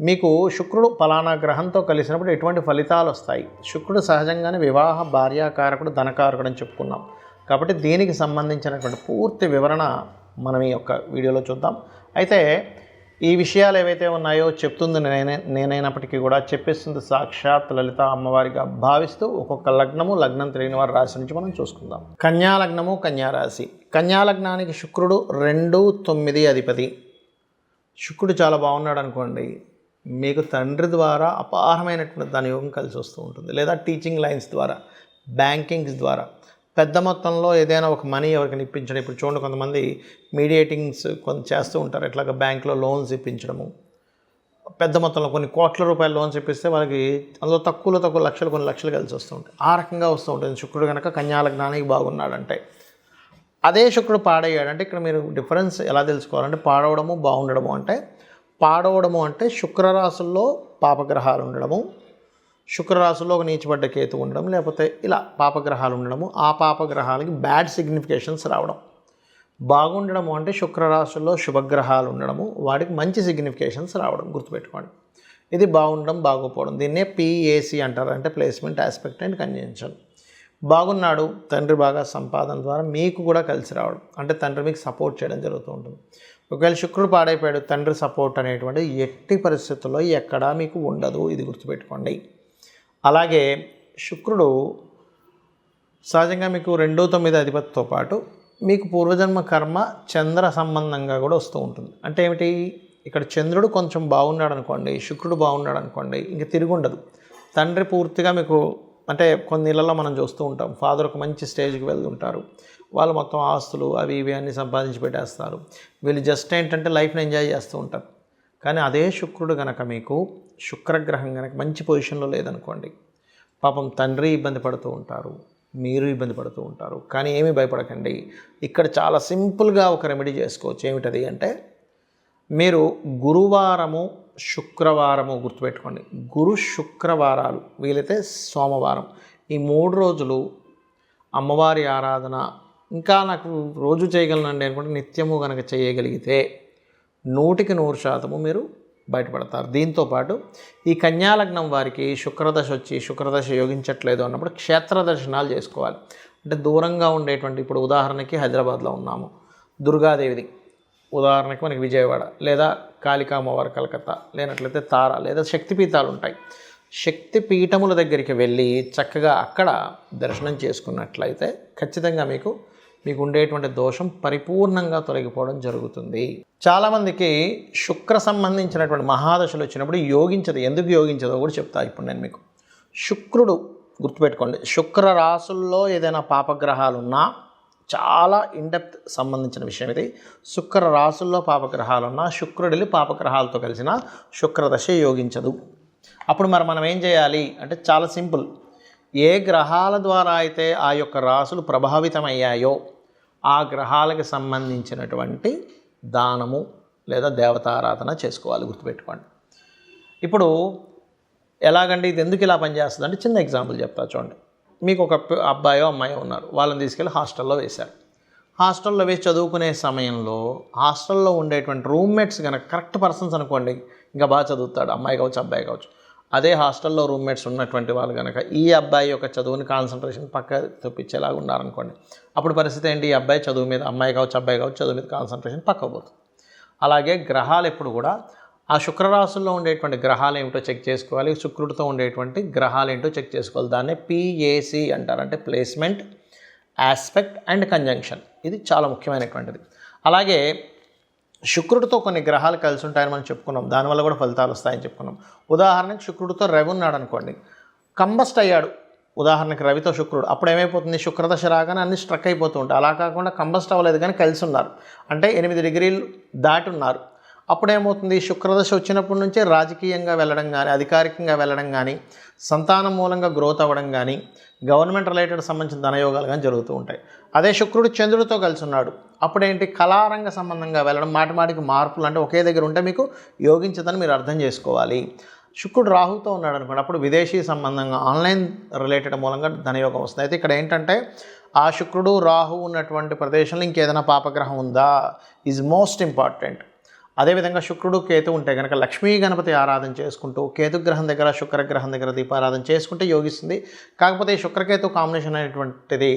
మీకు శుక్రుడు ఫలానా గ్రహంతో కలిసినప్పుడు ఎటువంటి ఫలితాలు వస్తాయి? శుక్రుడు సహజంగానే వివాహ భార్యాకారకుడు ధనకారకుడు అని చెప్పుకున్నాం. కాబట్టి దీనికి సంబంధించినటువంటి పూర్తి వివరణ మనం ఈ యొక్క వీడియోలో చూద్దాం. అయితే ఈ విషయాలు ఏవైతే ఉన్నాయో చెప్తుంది నేనే నేనైనప్పటికీ కూడా చెప్పేస్తుంది సాక్షాత్ లలిత అమ్మవారిగా భావిస్తూ ఒక్కొక్క లగ్నము లగ్నం తెలియని వారి రాశి నుంచి మనం చూసుకుందాం. కన్యా లగ్నము కన్యాలగ్నానికి లగ్నానికి శుక్రుడు రెండు తొమ్మిది అధిపతి. శుక్రుడు చాలా బాగున్నాడు అనుకోండి. మీకు తండ్రి ద్వారా అపారమైనటువంటి దాని యోగం కలిసి వస్తూ ఉంటుంది. లేదా టీచింగ్ లైన్స్ ద్వారా బ్యాంకింగ్స్ ద్వారా. పెద్ద మొత్తంలో ఏదైనా ఒక మనీ ఎవరికి ఇప్పించడం ఇప్పుడు చూడండి కొంతమంది మీడియేటింగ్స్ కొంత చేస్తూ ఉంటారు. ఎట్లాగ బ్యాంకులో లోన్స్ ఇప్పించడము. పెద్ద మొత్తంలో కొన్ని కోట్ల రూపాయల లోన్స్ ఇప్పిస్తే వాళ్ళకి అందులో తక్కువలో తక్కువ లక్షలు కొన్ని లక్షలు కలిసి వస్తూ ఉంటాయి. ఆ రకంగా వస్తూ ఉంటుంది. శుక్రుడు కనుక కన్యాల జ్ఞానానికి బాగున్నాడంటే. అదే శుక్రుడు పాడయ్యాడంటే ఇక్కడ మీరు డిఫరెన్స్ ఎలా తెలుసుకోవాలంటే పాడవడము బాగుండడము అంటే పాడవడము అంటే శుక్రరాశుల్లో పాపగ్రహాలు ఉండడము శుక్రరాశుల్లో ఒక నీచబడ్డ కేతు ఉండడం లేకపోతే ఇలా పాపగ్రహాలు ఉండడము ఆ పాపగ్రహాలకి బ్యాడ్ సిగ్నిఫికేషన్స్ రావడం. బాగుండడము అంటే శుక్రరాశుల్లో శుభగ్రహాలు ఉండడము వాటికి మంచి సిగ్నిఫికేషన్స్ రావడం గుర్తుపెట్టుకోండి. ఇది బాగుండడం బాగోపోవడం. దీన్నే పిఏసి అంటారు అంటే ప్లేస్మెంట్ ఆస్పెక్ట్ అండ్ కన్వెన్షన్ బాగున్నాడు తండ్రి బాగా సంపాదన ద్వారా మీకు కూడా కలిసి రావడం. అంటే తండ్రి మీకు సపోర్ట్ చేయడం జరుగుతూ ఉంటుంది. ఒకవేళ శుక్రుడు పాడైపోయాడు తండ్రి సపోర్ట్ అనేటువంటి ఎట్టి పరిస్థితుల్లో ఎక్కడా మీకు ఉండదు. ఇది గుర్తుపెట్టుకోండి. అలాగే శుక్రుడు సహజంగా మీకు రెండో తొమ్మిది అధిపతితో పాటు మీకు పూర్వజన్మ కర్మ చంద్ర సంబంధంగా కూడా వస్తూ ఉంటుంది. అంటే ఏమిటి? ఇక్కడ చంద్రుడు కొంచెం బాగున్నాడు అనుకోండి శుక్రుడు బాగున్నాడు అనుకోండి ఇంక తిరిగి ఉండదు. తండ్రి పూర్తిగా మీకు అంటే కొన్ని ఇళ్ళలో మనం చూస్తూ ఉంటాం. ఫాదర్ ఒక మంచి స్టేజ్కి వెళ్తుంటారు. వాళ్ళు మొత్తం ఆస్తులు అవి ఇవి అన్నీ సంపాదించి పెట్టేస్తారు. వీళ్ళు జస్ట్ ఏంటంటే లైఫ్ని ఎంజాయ్ చేస్తూ ఉంటారు. కానీ అదే శుక్రుడు కనుక మీకు శుక్రగ్రహం కనుక మంచి పొజిషన్లో లేదనుకోండి. పాపం తండ్రి ఇబ్బంది పడుతూ ఉంటారు. మీరు ఇబ్బంది పడుతూ ఉంటారు. కానీ ఏమీ భయపడకండి. ఇక్కడ చాలా సింపుల్గా ఒక రెమెడీ చేసుకోవచ్చు. ఏమిటది అంటే మీరు గురువారము శుక్రవారము గుర్తుపెట్టుకోండి. గురు శుక్రవారాలు వీలైతే సోమవారం. ఈ మూడు రోజులు అమ్మవారి ఆరాధన ఇంకా నాకు రోజు చేయగలనండి అనుకుంటే నిత్యము కనుక చేయగలిగితే నూటికి నూరు శాతము మీరు బయటపడతారు. దీంతోపాటు ఈ కన్యాలగ్నం వారికి శుక్రదశ వచ్చి శుక్రదశ యోగించట్లేదు అన్నప్పుడు క్షేత్ర దర్శనాలు చేసుకోవాలి. అంటే దూరంగా ఉండేటువంటి ఇప్పుడు ఉదాహరణకి హైదరాబాద్లో ఉన్నాము. దుర్గాదేవిది. ఉదాహరణకి మనకి విజయవాడ లేదా కాళికామ్మవారి కలకత్తా లేనట్లయితే తార లేదా శక్తిపీఠాలు ఉంటాయి. శక్తి పీఠముల దగ్గరికి వెళ్ళి చక్కగా అక్కడ దర్శనం చేసుకున్నట్లయితే ఖచ్చితంగా మీకు మీకు ఉండేటువంటి దోషం పరిపూర్ణంగా తొలగిపోవడం జరుగుతుంది. చాలామందికి శుక్ర సంబంధించినటువంటి మహాదశలు వచ్చినప్పుడు యోగించదు. ఎందుకు యోగించదో కూడా చెప్తా ఇప్పుడు నేను మీకు. శుక్రుడు గుర్తుపెట్టుకోండి. శుక్ర రాసుల్లో ఏదైనా పాపగ్రహాలు ఉన్నా చాలా ఇండెప్త్ సంబంధించిన విషయం ఇది. శుక్ర రాసుల్లో పాపగ్రహాలు ఉన్నా శుక్రుడిని పాపగ్రహాలతో కలిసిన శుక్రదశ యోగించదు. అప్పుడు మరి మనం ఏం చేయాలి? అంటే చాలా సింపుల్. ఏ గ్రహాల ద్వారా అయితే ఆ యొక్క రాసులు ప్రభావితమయ్యాయో ఆ గ్రహాలకు సంబంధించినటువంటి దానము లేదా దేవతారాధన చేసుకోవాలి గుర్తుపెట్టుకోండి. ఇప్పుడు ఎలాగంటే ఇది ఎందుకు ఇలా పనిచేస్తుంది అంటే చిన్న ఎగ్జాంపుల్ చెప్తా చూడండి. మీకు ఒక అబ్బాయో అమ్మాయో ఉన్నారు. వాళ్ళని తీసుకెళ్ళి హాస్టల్లో వేశారు. హాస్టల్లో వేసి చదువుకునే సమయంలో హాస్టల్లో ఉండేటువంటి రూమ్మేట్స్ కనుక కరెక్ట్ పర్సన్స్ అనుకోండి ఇంకా బాగా చదువుతాడు. అమ్మాయి కావచ్చు అబ్బాయి కావచ్చు. అదే హాస్టల్లో రూమ్మేట్స్ ఉన్నటువంటి వాళ్ళు కనుక ఈ అబ్బాయి యొక్క చదువుని కాన్సన్ట్రేషన్ పక్క తెప్పించేలాగా ఉన్నారనుకోండి అప్పుడు పరిస్థితి ఏంటి? ఈ అబ్బాయి చదువు మీద అమ్మాయి కావచ్చు అబ్బాయి కావచ్చు చదువు మీద కాన్సన్ట్రేషన్ పక్కకు పోతుంది. అలాగే గ్రహాలు ఎప్పుడు కూడా ఆ శుక్రరాశుల్లో ఉండేటువంటి గ్రహాలు ఏమిటో చెక్ చేసుకోవాలి. శుక్రుడితో ఉండేటువంటి గ్రహాలు ఏంటో చెక్ చేసుకోవాలి. దాన్నే పిఏసి అంటారు. అంటే ప్లేస్మెంట్ ఆస్పెక్ట్ అండ్ కంజంక్షన్. ఇది చాలా ముఖ్యమైనటువంటిది. అలాగే శుక్రుడితో కొన్ని గ్రహాలు కలిసి ఉంటాయని మనం చెప్పుకున్నాం. దానివల్ల కూడా ఫలితాలు వస్తాయని చెప్పుకున్నాం. ఉదాహరణకు శుక్రుడితో రవి ఉన్నాడు అనుకోండి. కంబస్ట్ అయ్యాడు. ఉదాహరణకి రవితో శుక్రుడు. అప్పుడు ఏమైపోతుంది? శుక్రదశ రాగానే అన్ని స్ట్రక్ అయిపోతూ ఉంటాయి. అలా కాకుండా కంబస్ట్ అవ్వలేదు కానీ కలిసి ఉన్నారు. అంటే ఎనిమిది డిగ్రీలు దాటి ఉన్నారు. అప్పుడేమవుతుంది? శుక్రదశ వచ్చినప్పటి నుంచే రాజకీయంగా వెళ్ళడం కానీ అధికారికంగా వెళ్ళడం కానీ సంతానం మూలంగా గ్రోత్ అవ్వడం కానీ గవర్నమెంట్ రిలేటెడ్ సంబంధించిన ధనయోగాలు కానీ జరుగుతూ ఉంటాయి. అదే శుక్రుడు చంద్రుడితో కలిసి ఉన్నాడు అప్పుడేంటి? కళారంగ సంబంధంగా వెళ్ళడం మాటిమాటికి మార్పులు అంటే ఒకే దగ్గర ఉంటే మీకు యోగించదని మీరు అర్థం చేసుకోవాలి. శుక్రుడు రాహుతో ఉన్నాడు అనుకోండి అప్పుడు విదేశీ సంబంధంగా ఆన్లైన్ రిలేటెడ్ మూలంగా ధనయోగం వస్తుంది. అయితే ఇక్కడ ఏంటంటే ఆ శుక్రుడు రాహు ఉన్నటువంటి ప్రదేశంలో ఇంకేదైనా పాపగ్రహం ఉందా? ఈజ్ మోస్ట్ ఇంపార్టెంట్ అదేవిధంగా శుక్రుడు కేతు ఉంటే కనుక లక్ష్మీ గణపతి ఆరాధన చేసుకుంటూ కేతుగ్రహం దగ్గర శుక్రగ్రహం దగ్గర దీపారాధన చేసుకుంటే యోగిస్తుంది. కాకపోతే శుక్రకేతు కాంబినేషన్ అనేటువంటిది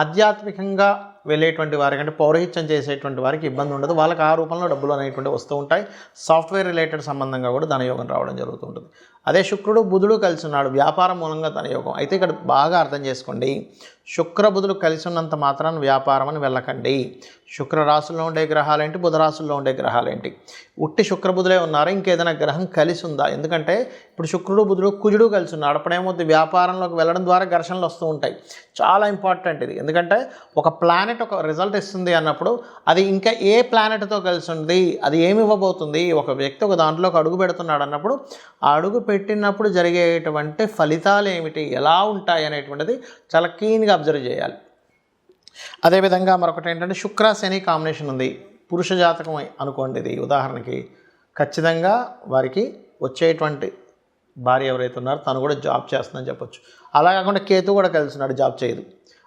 ఆధ్యాత్మికంగా వెళ్ళేటువంటి వారికి అంటే పౌరహిత్యం చేసేటువంటి వారికి ఇబ్బంది ఉండదు. వాళ్ళకి ఆ రూపంలో డబ్బులు అనేటువంటివి వస్తూ ఉంటాయి. సాఫ్ట్వేర్ రిలేటెడ్ సంబంధంగా కూడా ధనయోగం రావడం జరుగుతుంటుంది అదే శుక్రుడు బుధుడు కలిసి ఉన్నాడు. వ్యాపారం మూలంగా ధనయోగం అయితే ఇక్కడ బాగా అర్థం చేసుకోండి. శుక్ర బుధుడు కలిసి ఉన్నంత మాత్రాన వ్యాపారం అని వెళ్ళకండి. శుక్ర రాశుల్లో ఉండే గ్రహాలేంటి బుధ రాశుల్లో ఉండే గ్రహాలేంటి ఉట్టి శుక్ర బుధులే ఉన్నారా? ఇంకేదైనా గ్రహం కలిసి ఉందా? ఎందుకంటే ఇప్పుడు శుక్రుడు బుధుడు కుజుడు కలిసి ఉన్నాడు అప్పుడేమవుతుంది వ్యాపారంలోకి వెళ్ళడం ద్వారా ఘర్షణలు వస్తూ ఉంటాయి. చాలా ఇంపార్టెంట్ ఇది. ఎందుకంటే ఒక ప్లానెట్ ఒక రిజల్ట్ ఇస్తుంది అన్నప్పుడు అది ఇంకా ఏ ప్లానెట్తో కలిసి ఉంది అది ఏమి ఇవ్వబోతుంది ఒక వ్యక్తి ఒక దాంట్లోకి అడుగు పెడుతున్నాడు అన్నప్పుడు ఆ అడుగు పెట్టినప్పుడు జరిగేటువంటి ఫలితాలు ఏమిటి ఎలా ఉంటాయి అనేటువంటిది చాలా క్లీన్గా అబ్జర్వ్ చేయాలి. అదేవిధంగా మరొకటి ఏంటంటే శుక్ర శని కాంబినేషన్ ఉంది. పురుష జాతకం అనుకోండి ఇది ఉదాహరణకి. ఖచ్చితంగా వారికి వచ్చేటువంటి భార్య ఎవరైతే ఉన్నారో తను కూడా జాబ్ చేస్తుందని చెప్పొచ్చు. అలా కాకుండా కేతు కూడా కలిసినాడు జాబ్ చేయదు.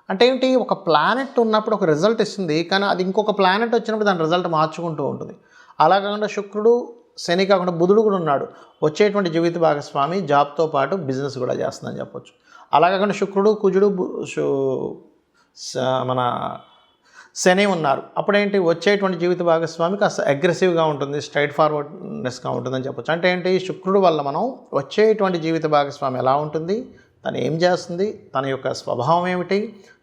అంటే ఏంటి? ఒక ప్లానెట్ ఉన్నప్పుడు ఒక రిజల్ట్ ఇస్తుంది కానీ అది ఇంకొక ప్లానెట్ వచ్చినప్పుడు దాని రిజల్ట్ మార్చుకుంటూ ఉంటుంది. అలా కాకుండా శుక్రుడు శని కాకుండా బుధుడు కూడా ఉన్నాడు. వచ్చేటువంటి జీవిత భాగస్వామి జాబ్తో పాటు బిజినెస్ కూడా చేస్తుందని చెప్పొచ్చు. అలా కాకుండా శుక్రుడు కుజుడు మన శని ఉన్నారు. అప్పుడేంటి వచ్చేటువంటి జీవిత భాగస్వామి కాస్త అగ్రెసివ్గా ఉంటుంది స్ట్రైట్ ఫార్వర్డ్నెస్గా ఉంటుందని చెప్పొచ్చు. అంటే ఏంటి? శుక్రుడు వల్ల మనం వచ్చేటువంటి జీవిత భాగస్వామి ఎలా ఉంటుంది? తను ఏం చేస్తుంది? తన యొక్క స్వభావం ఏమిటి?